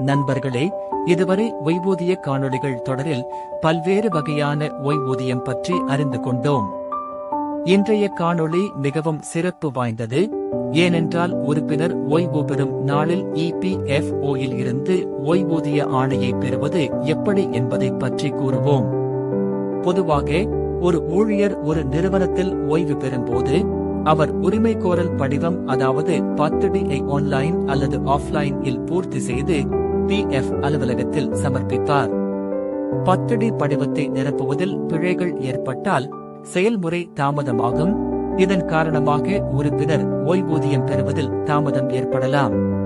நண்பர்களே இதுவரை ஓய்வூதிய காணொளிகள் தொடரில் பல்வேறு வகையான ஓய்வூதியம் பற்றி அறிந்து கொண்டோம். இன்றைய காணொளி மிகவும் சிறப்பு வாய்ந்தது. ஏனென்றால் உறுப்பினர் ஓய்வு பெறும் நாளில் இபிஎஃப்ஓ யில் இருந்து ஓய்வூதிய ஆணையை பெறுவது எப்படி என்பதை பற்றி கூறுவோம். பொதுவாக ஒரு ஊழியர் ஒரு நிறுவனத்தில் ஓய்வு பெறும்போது அவர் உரிமை கோரல் படிவம் அதாவது பத்து ஐ ஆன்லைன் அல்லது ஆஃப்லைன் இல் பூர்த்தி செய்து பிஎஃப் அலுவலகத்தில் சமர்ப்பித்தார். பத்தடி படிவத்தை நிரப்புவதில் பிழைகள் ஏற்பட்டால் செயல்முறை தாமதமாகும். இதன் காரணமாக உறுப்பினர் ஓய்வூதியம் பெறுவதில் தாமதம் ஏற்படலாம்.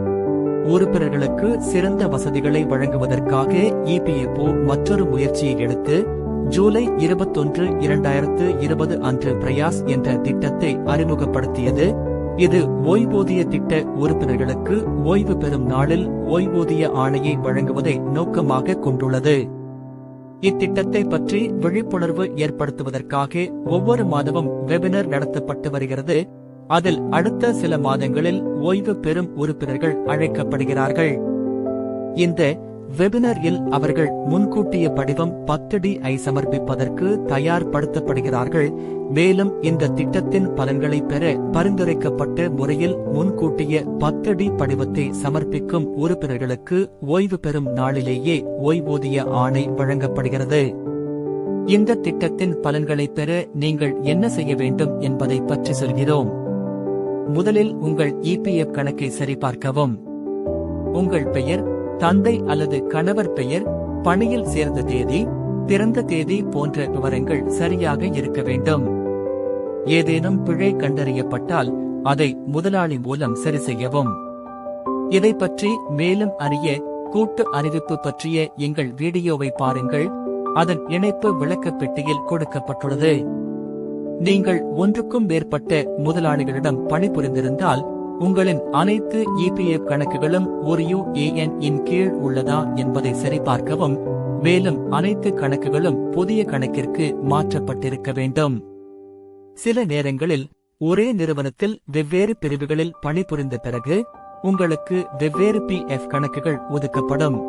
உறுப்பினர்களுக்கு சிறந்த வசதிகளை வழங்குவதற்காக இபிஎஃப்ஓ மற்றொரு முயற்சியை எடுத்து ஜூலை இருபத்தொன்று இரண்டாயிரத்து இருபது அன்று பிரயாஸ் என்ற திட்டத்தை அறிமுகப்படுத்தியது. இது ஓய்வூதிய திட்ட உறுப்பினர்களுக்கு ஓய்வு பெறும் நாளில் ஓய்வூதிய ஆணையை வழங்குவதை நோக்கமாக கொண்டுள்ளது. இத்திட்டத்தை பற்றி விழிப்புணர்வு ஏற்படுத்துவதற்காக ஒவ்வொரு மாதமும் வெபினர் நடத்தப்பட்டு வருகிறது. அதில் அடுத்த சில மாதங்களில் ஓய்வு பெறும் உறுப்பினர்கள் அழைக்கப்படுகிறார்கள். இந்த வெபினரில் அவர்கள் முன்கூட்டிய படிவம் பத்தடி ஐ சமர்ப்பிப்பதற்கு தயார்படுத்தப்படுகிறார்கள். மேலும் இந்த திட்டத்தின் பலன்களை பெற பரிந்துரைக்கப்பட்ட முறையில் முன்கூட்டிய பத்தடி படிவத்தை சமர்ப்பிக்கும் உறுப்பினர்களுக்கு ஓய்வு பெறும் நாளிலேயே ஓய்வூதிய ஆணை வழங்கப்படுகிறது. இந்த திட்டத்தின் பலன்களை பெற நீங்கள் என்ன செய்ய வேண்டும் என்பதை பற்றி சொல்கிறோம். முதலில் உங்கள் இபிஎஃப் கணக்கை சரிபார்க்கவும். உங்கள் பெயர் தந்தை அல்லது கணவர் பெயர் பணியில் சேர்ந்த தேதி பிறந்த தேதி போன்ற விவரங்கள் சரியாக இருக்க வேண்டும். ஏதேனும் பிழை கண்டறியப்பட்டால் அதை முதலாளி மூலம் சரி செய்யவும். இதை பற்றி மேலும் அறிய கூட்டு அறிவிப்பு பற்றிய எங்கள் வீடியோவை பாருங்கள். அதன் இணைப்பு விளக்கப் பெட்டியில் கொடுக்கப்பட்டுள்ளது. நீங்கள் ஒன்றுக்கும் மேற்பட்ட முதலாளிகளிடம் பணிபுரிந்திருந்தால் உங்களின் அனைத்து இபிஎஃப் கணக்குகளும் ஒரு யுஏஎன் இன் கீழ் உள்ளதா என்பதை சரிபார்க்கவும் மேலும் அனைத்து கணக்குகளும் புதிய கணக்கிற்கு மாற்றப்பட்டிருக்க வேண்டும். சில நேரங்களில் ஒரே நிறுவனத்தில் வெவ்வேறு பிரிவுகளில் பணிபுரிந்த பிறகு உங்களுக்கு வெவ்வேறு பி எஃப் கணக்குகள் ஒதுக்கப்படும்.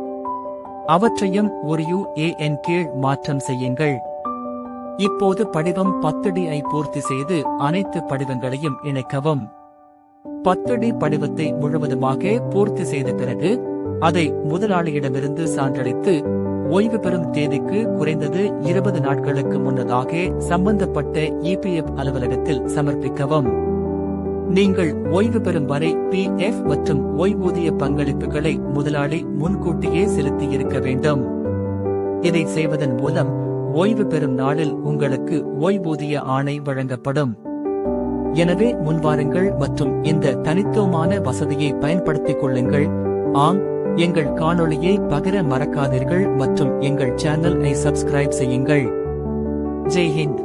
அவற்றையும் ஒரு யுஏஎன் கீழ் மாற்றம் செய்யுங்கள். இப்போது படிவம் பத்து டி ஐ பூர்த்தி செய்து அனைத்து படிவங்களையும் இணைக்கவும். பத்தடி படிவத்தை முழுவதுமாக பூர்த்தி செய்த பிறகு அதை முதலாளியிடமிருந்து சான்றளித்து ஓய்வு பெறும் தேதிக்கு குறைந்தது இருபது நாட்களுக்கு முன்னதாக சம்பந்தப்பட்ட இபிஎஃப் அலுவலகத்தில் சமர்ப்பிக்கவும். நீங்கள் ஓய்வு பெறும் வரை பி எஃப் மற்றும் ஓய்வூதிய பங்களிப்புகளை முதலாளி முன்கூட்டியே செலுத்தியிருக்க வேண்டும். இதை செய்வதன் மூலம் ஓய்வு பெறும் நாளில் உங்களுக்கு ஓய்வூதிய ஆணை வழங்கப்படும். எனவே முன்வாருங்கள் மற்றும் இந்த தனித்துவமான வசதியை பயன்படுத்திக் கொள்ளுங்கள். ஆம் எங்கள் காணொளியை பகிர மறக்காதீர்கள் மற்றும் எங்கள் சேனல் சப்ஸ்கிரைப் செய்யுங்கள். ஜெய் ஹிந்த்.